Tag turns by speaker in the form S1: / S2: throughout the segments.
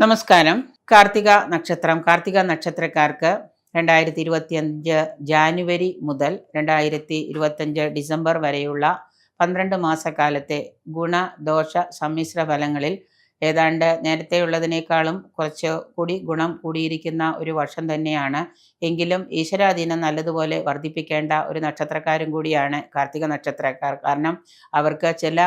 S1: നമസ്കാരം. കാർത്തിക നക്ഷത്രം കാർത്തിക നക്ഷത്രക്കാർക്ക് രണ്ടായിരത്തി ഇരുപത്തിയഞ്ച് ജാനുവരി മുതൽ രണ്ടായിരത്തി ഇരുപത്തഞ്ച് ഡിസംബർ വരെയുള്ള പന്ത്രണ്ട് മാസക്കാലത്തെ ഗുണദോഷ സമ്മിശ്ര ഫലങ്ങളിൽ ഏതാണ്ട് നേരത്തെയുള്ളതിനേക്കാളും കുറച്ച് കൂടി ഗുണം കൂടിയിരിക്കുന്ന ഒരു വർഷം തന്നെയാണ്. എങ്കിലും ഈശ്വരാധീനം നല്ലതുപോലെ വർദ്ധിപ്പിക്കേണ്ട ഒരു നക്ഷത്രക്കാരും കൂടിയാണ് കാർത്തിക നക്ഷത്രക്കാർ. കാരണം അവർക്ക് ചില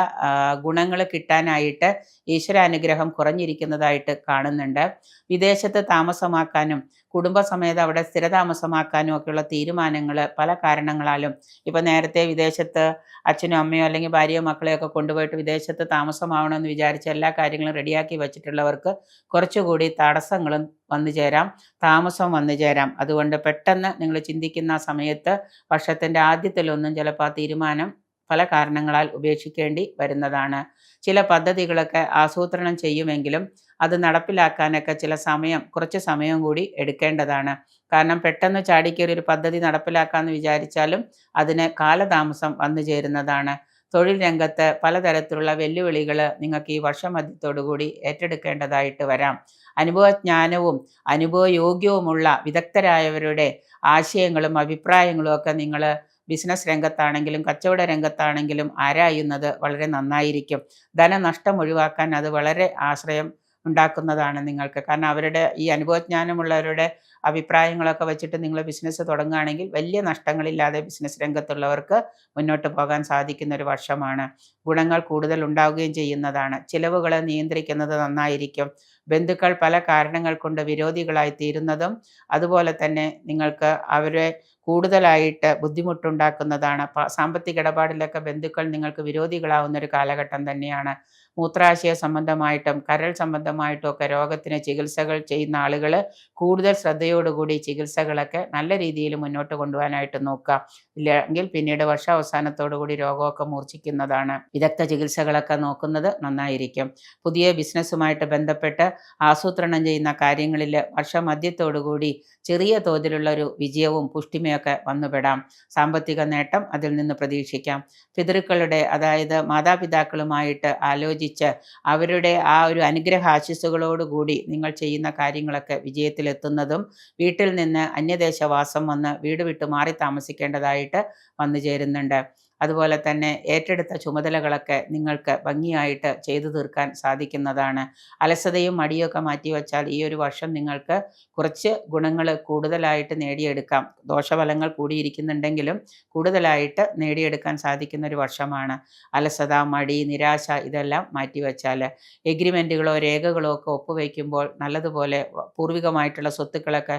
S1: ഗുണങ്ങൾ കിട്ടാനായിട്ട് ഈശ്വരാനുഗ്രഹം കുറഞ്ഞിരിക്കുന്നതായിട്ട് കാണുന്നുണ്ട്. വിദേശത്ത് താമസമാക്കാനും കുടുംബസമേതം അവിടെ സ്ഥിരതാമസമാക്കാനും ഒക്കെയുള്ള തീരുമാനങ്ങൾ പല കാരണങ്ങളാലും ഇപ്പം നേരത്തെ വിദേശത്ത് അച്ഛനും അമ്മയോ അല്ലെങ്കിൽ ഭാര്യയോ മക്കളെയോ ഒക്കെ കൊണ്ടുപോയിട്ട് വിദേശത്ത് താമസമാവണമെന്ന് വിചാരിച്ച് എല്ലാ കാര്യങ്ങളും റെഡിയാക്കി വെച്ചിട്ടുള്ളവർക്ക് കുറച്ചുകൂടി തടസ്സങ്ങളും വന്നു ചേരാം താമസം വന്നു ചേരാം. അതുകൊണ്ട് പെട്ടെന്ന് നിങ്ങൾ ചിന്തിക്കുന്ന സമയത്ത് വർഷത്തിന്റെ ആദ്യത്തിലൊന്നും ചിലപ്പോൾ ആ തീരുമാനം പല കാരണങ്ങളാൽ ഉപേക്ഷിക്കേണ്ടി വരുന്നതാണ്. ചില പദ്ധതികളൊക്കെ ആസൂത്രണം ചെയ്യുമെങ്കിലും അത് നടപ്പിലാക്കാനൊക്കെ ചില സമയം കുറച്ച് സമയം കൂടി എടുക്കേണ്ടതാണ്. കാരണം പെട്ടെന്ന് ചാടിക്കേറി ഒരു പദ്ധതി നടപ്പിലാക്കാമെന്ന് വിചാരിച്ചാലും അതിന് കാലതാമസം വന്നു ചേരുന്നതാണ്. തൊഴിൽ രംഗത്ത് പലതരത്തിലുള്ള വെല്ലുവിളികൾ നിങ്ങൾക്ക് ഈ വർഷമധ്യത്തോടുകൂടി ഏറ്റെടുക്കേണ്ടതായിട്ട് വരാം. അനുഭവജ്ഞാനവും അനുഭവയോഗ്യവുമുള്ള വിദഗ്ധരായവരുടെ ആശയങ്ങളും അഭിപ്രായങ്ങളും ഒക്കെ നിങ്ങൾ ബിസിനസ് രംഗത്താണെങ്കിലും കച്ചവട രംഗത്താണെങ്കിലും ആരായുന്നത് വളരെ നന്നായിരിക്കും. ധനനഷ്ടം ഒഴിവാക്കാൻ അത് വളരെ ആശ്രയം ഉണ്ടാക്കുന്നതാണ് നിങ്ങൾക്ക്. കാരണം അവരുടെ ഈ അനുഭവജ്ഞാനമുള്ളവരുടെ അഭിപ്രായങ്ങളൊക്കെ വെച്ചിട്ട് നിങ്ങൾ ബിസിനസ് തുടങ്ങുകയാണെങ്കിൽ വലിയ നഷ്ടങ്ങളില്ലാതെ ബിസിനസ് രംഗത്തുള്ളവർക്ക് മുന്നോട്ട് പോകാൻ സാധിക്കുന്ന ഒരു വർഷമാണ്. ഗുണങ്ങൾ കൂടുതൽ ഉണ്ടാവുകയും ചെയ്യുന്നതാണ്. ചിലവുകളെ നിയന്ത്രിക്കുന്നത് നന്നായിരിക്കും. ബന്ധുക്കൾ പല കാരണങ്ങൾ കൊണ്ട് വിരോധികളായി തീരുന്നതും അതുപോലെ തന്നെ നിങ്ങൾക്ക് അവരെ കൂടുതലായിട്ട് ബുദ്ധിമുട്ടുണ്ടാക്കുന്നതാണ്. സാമ്പത്തിക ഇടപാടിലൊക്കെ ബന്ധുക്കൾ നിങ്ങൾക്ക് വിരോധികളാവുന്ന ഒരു കാലഘട്ടം തന്നെയാണ്. മൂത്രാശയ സംബന്ധമായിട്ടും കരൾ സംബന്ധമായിട്ടും ഒക്കെ രോഗത്തിന് ചികിത്സകൾ ചെയ്യുന്ന ആളുകൾ കൂടുതൽ ശ്രദ്ധയോടുകൂടി ചികിത്സകളൊക്കെ നല്ല രീതിയിൽ മുന്നോട്ട് കൊണ്ടുപോകാനായിട്ട് നോക്കുക ഇല്ലെങ്കിൽ പിന്നീട് വർഷാവസാനത്തോടു കൂടി രോഗമൊക്കെ മൂർച്ഛിക്കുന്നതാണ്. വിദഗ്ധ ചികിത്സകളൊക്കെ നോക്കുന്നത് നന്നായിരിക്കും. പുതിയ ബിസിനസ്സുമായിട്ട് ബന്ധപ്പെട്ട് ആസൂത്രണം ചെയ്യുന്ന കാര്യങ്ങളിൽ വർഷമധ്യത്തോടുകൂടി ചെറിയ തോതിലുള്ള ഒരു വിജയവും പുഷ്ടിമയൊക്കെ വന്നുപെടാം. സാമ്പത്തിക നേട്ടം അതിൽ നിന്ന് പ്രതീക്ഷിക്കാം. പിതൃക്കളുടെ അതായത് മാതാപിതാക്കളുമായിട്ട് ആലോചിച്ച് അവരുടെ ആ ഒരു അനുഗ്രഹ ആശിസ്സുകളോടുകൂടി നിങ്ങൾ ചെയ്യുന്ന കാര്യങ്ങളൊക്കെ വിജയത്തിലെത്തുന്നതും വീട്ടിൽ നിന്ന് അന്യദേശവാസം വന്ന് വീട് വിട്ട് മാറി താമസിക്കേണ്ടതായിട്ട് വന്നു ചേരുന്നുണ്ട്. അതുപോലെ തന്നെ ഏറ്റെടുത്ത ചുമതലകളൊക്കെ നിങ്ങൾക്ക് ഭംഗിയായിട്ട് ചെയ്തു തീർക്കാൻ സാധിക്കുന്നതാണ്. അലസതയും മടിയൊക്കെ മാറ്റിവെച്ചാൽ ഈ ഒരു വർഷം നിങ്ങൾക്ക് കുറച്ച് ഗുണങ്ങൾ കൂടുതലായിട്ട് നേടിയെടുക്കാം. ദോഷഫലങ്ങൾ കൂടിയിരിക്കുന്നുണ്ടെങ്കിലും കൂടുതലായിട്ട് നേടിയെടുക്കാൻ സാധിക്കുന്ന ഒരു വർഷമാണ്. അലസത മടി നിരാശ ഇതെല്ലാം മാറ്റിവെച്ചാൽ എഗ്രിമെന്റുകളോ രേഖകളോ ഒക്കെ ഒപ്പുവയ്ക്കുമ്പോൾ നല്ലതുപോലെ പൂർവികമായിട്ടുള്ള സ്വത്തുക്കളൊക്കെ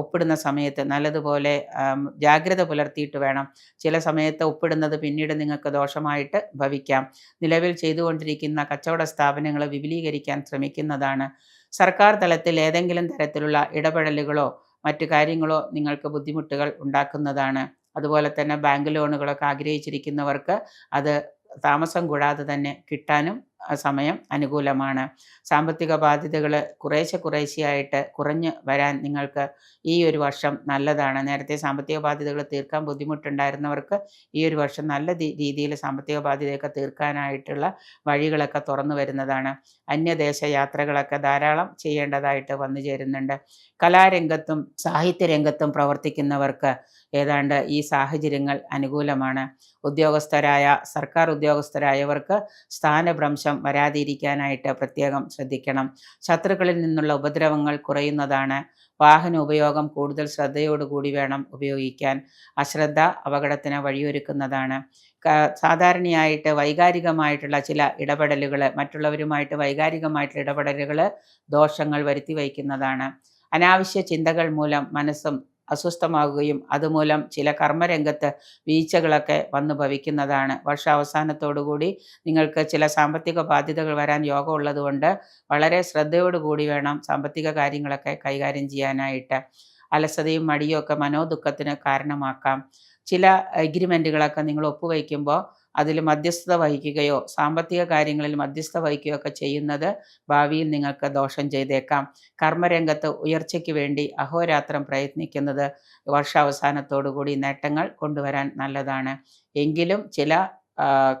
S1: ഒപ്പിടുന്ന സമയത്ത് നല്ലതുപോലെ ജാഗ്രത പുലർത്തിയിട്ട് വേണം. ചില സമയത്ത് ഒപ്പിടുന്നത് അത് പിന്നീട് നിങ്ങൾക്ക് ദോഷമായിട്ട് ഭവിക്കാം. നിലവിൽ ചെയ്തുകൊണ്ടിരിക്കുന്ന കച്ചവട സ്ഥാപനങ്ങൾ വിപുലീകരിക്കാൻ ശ്രമിക്കുന്നതാണ്. സർക്കാർ തലത്തിൽ ഏതെങ്കിലും തരത്തിലുള്ള ഇടപെടലുകളോ മറ്റു കാര്യങ്ങളോ നിങ്ങൾക്ക് ബുദ്ധിമുട്ടുകൾ ഉണ്ടാക്കുന്നതാണ്. അതുപോലെ തന്നെ ബാങ്ക് ലോണുകളൊക്കെ ആഗ്രഹിച്ചിരിക്കുന്നവർക്ക് അത് താമസം കൂടാതെ തന്നെ കിട്ടാനും സമയം അനുകൂലമാണ്. സാമ്പത്തിക ബാധ്യതകൾ കുറേശ്ശെ കുറേശ്ശെയായിട്ട് കുറഞ്ഞ് വരാൻ നിങ്ങൾക്ക് ഈ ഒരു വർഷം നല്ലതാണ്. നേരത്തെ സാമ്പത്തിക ബാധ്യതകൾ തീർക്കാൻ ബുദ്ധിമുട്ടുണ്ടായിരുന്നവർക്ക് ഈ ഒരു വർഷം നല്ല രീതിയിൽ സാമ്പത്തിക ബാധ്യതയൊക്കെ തീർക്കാനായിട്ടുള്ള വഴികളൊക്കെ തുറന്നു വരുന്നതാണ്. അന്യദേശ യാത്രകളൊക്കെ ധാരാളം ചെയ്യേണ്ടതായിട്ട് വന്നു ചേരുന്നുണ്ട്. കലാരംഗത്തും സാഹിത്യരംഗത്തും പ്രവർത്തിക്കുന്നവർക്ക് ഏതാണ്ട് ഈ സാഹചര്യങ്ങൾ അനുകൂലമാണ്. ഉദ്യോഗസ്ഥരായ സർക്കാർ ഉദ്യോഗസ്ഥരായവർക്ക് സ്ഥാനഭ്രംശം വരാതിരിക്കാനായിട്ട് പ്രത്യേകം ശ്രദ്ധിക്കണം. ശത്രുക്കളിൽ നിന്നുള്ള ഉപദ്രവങ്ങൾ കുറയുന്നതാണ്. വാഹന ഉപയോഗം കൂടുതൽ ശ്രദ്ധയോടുകൂടി വേണം ഉപയോഗിക്കാൻ. അശ്രദ്ധ അപകടത്തിന് വഴിയൊരുക്കുന്നതാണ്. സാധാരണയായിട്ട് വൈകാരികമായിട്ടുള്ള ചില ഇടപെടലുകൾ മറ്റുള്ളവരുമായിട്ട് വൈകാരികമായിട്ടുള്ള ഇടപെടലുകൾ ദോഷങ്ങൾ വരുത്തി വയ്ക്കുന്നതാണ് അനാവശ്യ ചിന്തകൾ മൂലം മനസ്സും അസ്വസ്ഥമാകുകയും അതുമൂലം ചില കർമ്മരംഗത്ത് വീഴ്ചകളൊക്കെ വന്നു ഭവിക്കുന്നതാണ്. വർഷാവസാനത്തോടുകൂടി നിങ്ങൾക്ക് ചില സാമ്പത്തിക ബാധ്യതകൾ വരാൻ യോഗം ഉള്ളതുകൊണ്ട് വളരെ ശ്രദ്ധയോടുകൂടി വേണം സാമ്പത്തിക കാര്യങ്ങളൊക്കെ കൈകാര്യം ചെയ്യാനായിട്ട്. അലസതയും മടിയും ഒക്കെ മനോദുഃഖത്തിന് കാരണമാക്കാം. ചില എഗ്രിമെന്റുകളൊക്കെ നിങ്ങൾ ഒപ്പുവയ്ക്കുമ്പോൾ അതിൽ മധ്യസ്ഥത വഹിക്കുകയോ സാമ്പത്തിക കാര്യങ്ങളിൽ മധ്യസ്ഥത വഹിക്കുകയോ ഒക്കെ ചെയ്യുന്നത് ഭാവിയിൽ നിങ്ങൾക്ക് ദോഷം ചെയ്തേക്കാം. കർമ്മരംഗത്ത് ഉയർച്ചയ്ക്ക് വേണ്ടി അഹോരാത്രം പ്രയത്നിക്കുന്നത് വർഷാവസാനത്തോടുകൂടി നേട്ടങ്ങൾ കൊണ്ടുവരാൻ നല്ലതാണ്. എങ്കിലും ചില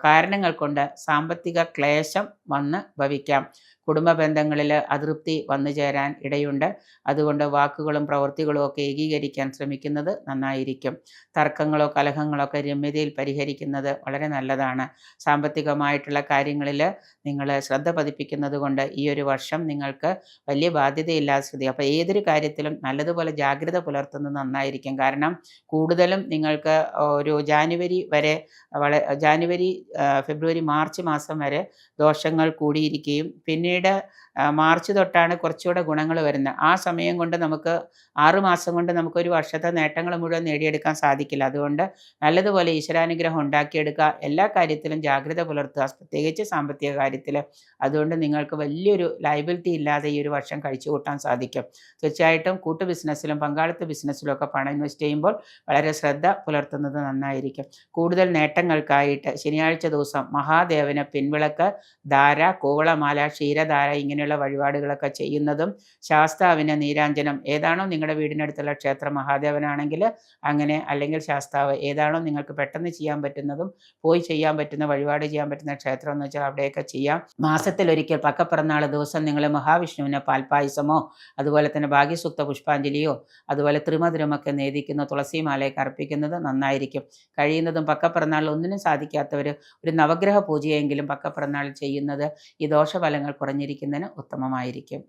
S1: കാരണങ്ങൾ കൊണ്ട് സാമ്പത്തിക ക്ലേശം വന്ന് ഭവിക്കാം. കുടുംബ ബന്ധങ്ങളിൽ അതൃപ്തി വന്നു ചേരാൻ ഇടയുണ്ട്. അതുകൊണ്ട് വാക്കുകളും പ്രവൃത്തികളും ഒക്കെ ഏകീകരിക്കാൻ ശ്രമിക്കുന്നത് നന്നായിരിക്കും. തർക്കങ്ങളോ കലഹങ്ങളോ ഒക്കെ രമ്യതയിൽ പരിഹരിക്കുന്നത് വളരെ നല്ലതാണ്. സാമ്പത്തികമായിട്ടുള്ള കാര്യങ്ങളിൽ നിങ്ങൾ ശ്രദ്ധ പതിപ്പിക്കുന്നത് കൊണ്ട് ഈ ഒരു വർഷം നിങ്ങൾക്ക് വലിയ ബാധ്യതയില്ലാതെ സ്ഥിതി. അപ്പോൾ ഏതൊരു കാര്യത്തിലും നല്ലതുപോലെ ജാഗ്രത പുലർത്തുന്നത് നന്നായിരിക്കും. കാരണം കൂടുതലും നിങ്ങൾക്ക് ഒരു ജാനുവരി വരെ വള ജാനുവരി ഫെബ്രുവരി മാർച്ച് മാസം വരെ ദോഷങ്ങൾ കൂടിയിരിക്കുകയും പിന്നീട് ആ, മാർച്ച് തൊട്ടാണ് കുറച്ചുകൂടെ ഗുണങ്ങൾ വരുന്നത്. ആ സമയം കൊണ്ട് നമുക്ക് ആറ് മാസം കൊണ്ട് നമുക്കൊരു വർഷത്തെ നേട്ടങ്ങൾ മുഴുവൻ നേടിയെടുക്കാൻ സാധിക്കില്ല. അതുകൊണ്ട് നല്ലതുപോലെ ഈശ്വരാനുഗ്രഹം ഉണ്ടാക്കിയെടുക്കുക എല്ലാ കാര്യത്തിലും ജാഗ്രത പുലർത്തുക പ്രത്യേകിച്ച് സാമ്പത്തിക കാര്യത്തിൽ അതുകൊണ്ട് നിങ്ങൾക്ക് വലിയൊരു ലയബിലിറ്റി ഇല്ലാതെ ഈ ഒരു വർഷം കഴിച്ചു കൂട്ടാൻ സാധിക്കും. തീർച്ചയായിട്ടും കൂട്ടു ബിസിനസ്സിലും പങ്കാളിത്ത ബിസിനസ്സിലും ഒക്കെ പണം ഇൻവെസ്റ്റ് ചെയ്യുമ്പോൾ വളരെ ശ്രദ്ധ പുലർത്തുന്നത് നന്നായിരിക്കും. കൂടുതൽ നേട്ടങ്ങൾക്കായിട്ട് ശനിയാഴ്ച ദിവസം മഹാദേവന് പിൻവിളക്ക് ധാര കൂവളമാല ക്ഷീരധാര ഇങ്ങനെയുള്ള വഴിപാടുകളൊക്കെ ചെയ്യുന്നതും ശാസ്താവിന് നീരാഞ്ജനം. ഏതാണോ നിങ്ങളുടെ വീടിനടുത്തുള്ള ക്ഷേത്ര മഹാദേവനാണെങ്കിൽ അങ്ങനെ അല്ലെങ്കിൽ ശാസ്താവ് ഏതാണോ നിങ്ങൾക്ക് പെട്ടെന്ന് ചെയ്യാൻ പറ്റുന്നതും പോയി ചെയ്യാൻ പറ്റുന്ന വഴിപാട് ചെയ്യാൻ പറ്റുന്ന ക്ഷേത്രം എന്ന് വെച്ചാൽ അവിടെയൊക്കെ ചെയ്യാം. മാസത്തിലൊരിക്കൽ പക്കപ്പിറന്നാൾ ദിവസം നിങ്ങൾ മഹാവിഷ്ണുവിന് പാൽപ്പായസമോ അതുപോലെ തന്നെ ഭാഗ്യസുക്ത പുഷ്പാഞ്ജലിയോ അതുപോലെ ത്രിമധുരമൊക്കെ നേദിക്കുന്ന തുളസിമാലയൊക്കെ അർപ്പിക്കുന്നത് നന്നായിരിക്കും. കഴിയുന്നതും പക്കപ്പിറന്നാളിൽ ഒന്നിനും സാധിക്കാത്തവർ ഒരു നവഗ്രഹ പൂജയെങ്കിലും പക്കപ്പിറന്നാൾ ചെയ്യുന്നത് ഈ ദോഷഫലങ്ങൾ കുറഞ്ഞിരിക്കുന്നതിന് ഉത്തമമായിരിക്കും.